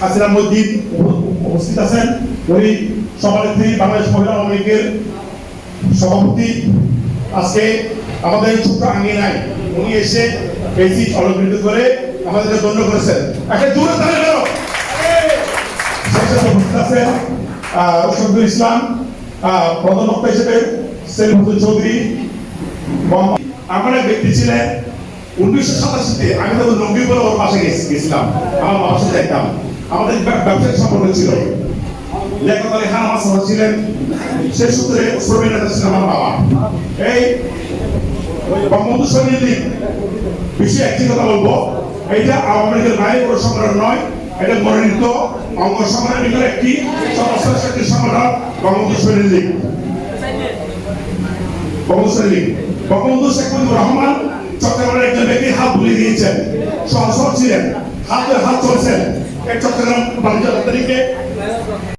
হাসিনা মসজিদ উপস্থিত আছেন। উনি সভানেত্রী বাংলাদেশ মহিলা আওয়ামী লীগের সভাপতি। আজকে আমাদের ছোট্ট আঙ্গিনায় উনি এসে সিট অলঙ্কৃত করে আমাদেরকে ধন্য করেছেন। একটা তালে দাও উপস্থিত আছেন শফিকুল ইসলাম প্রধান বক্তা হিসেবে সেলিম চৌধুরী। আমার ব্যক্তি ছিলেন উনিশশো সাতাশিতে আমি তখন নঙ্গি বলে ওর পাশে গেছিলাম, আমার বাবার সাথে যাইতাম আমাদের ব্যবসায়িক সম্পর্ক ছিল। লেখক আলী আমার সহ ছিলেন। সে সূত্রে শ্রমিক নেতা ছিলেন আমার বাবা। এই বঙ্গবন্ধু সৈনিক লীগ বিষয়ে একটি কথা বলব। এইটা আওয়ামী লীগের বাইরে কোনো সংগঠন নয়। এটা মনোনীত অঙ্গ সংগঠনের একটি সর্বশ্রেষ্ঠ সংগঠন বঙ্গবন্ধু সৈনিক লীগ। বঙ্গবন্ধু সৈনিক লীগ। বঙ্গবন্ধু শেখ মুজিবুর রহমান চট্টগ্রামের বুলিয়ে দিয়েছেন। সংসদ ছিলেন হাতে হাত চলছেন চট্টগ্রাম বাণিজ্য তারিখে